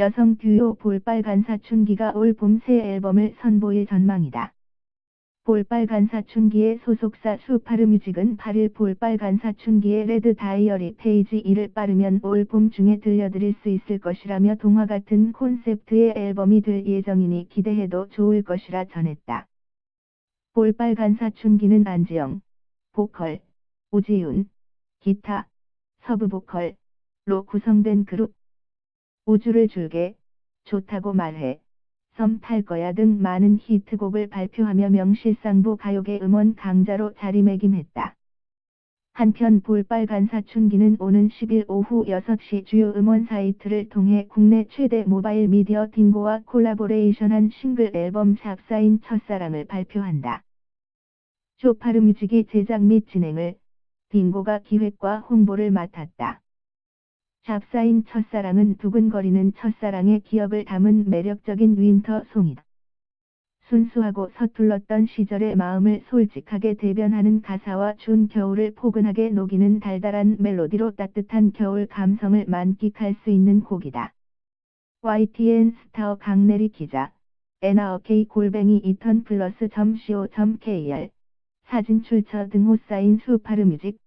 여성 듀오 볼빨간 사춘기가 올 봄 새 앨범을 선보일 전망이다. 볼빨간 사춘기의 소속사 수파르뮤직은 8일 볼빨간 사춘기의 레드 다이어리 페이지 1을 빠르면 올 봄 중에 들려드릴 수 있을 것이라며 동화 같은 콘셉트의 앨범이 될 예정이니 기대해도 좋을 것이라 전했다. 볼빨간 사춘기는 안지영, 보컬, 오지윤, 기타, 서브 보컬로 구성된 그룹. 우주를 줄게, 좋다고 말해, 섬탈 거야 등 많은 히트곡을 발표하며 명실상부 가요계 음원 강자로 자리매김했다. 한편 볼빨간 사춘기는 오는 10일 오후 6시 주요 음원 사이트를 통해 국내 최대 모바일 미디어 딩고와 콜라보레이션한 싱글 앨범 샵사인 첫사랑을 발표한다. 쇼파르 뮤직이 제작 및 진행을, 딩고가 기획과 홍보를 맡았다. 샵사인 첫사랑은 두근거리는 첫사랑의 기억을 담은 매력적인 윈터 송이다. 순수하고 서툴렀던 시절의 마음을 솔직하게 대변하는 가사와 준 겨울을 포근하게 녹이는 달달한 멜로디로 따뜻한 겨울 감성을 만끽할 수 있는 곡이다. YTN 스타어 강내리 기자, nrk 골뱅이 이턴 플러스 co.kr 사진 출처 등 호 사인 수파르 뮤직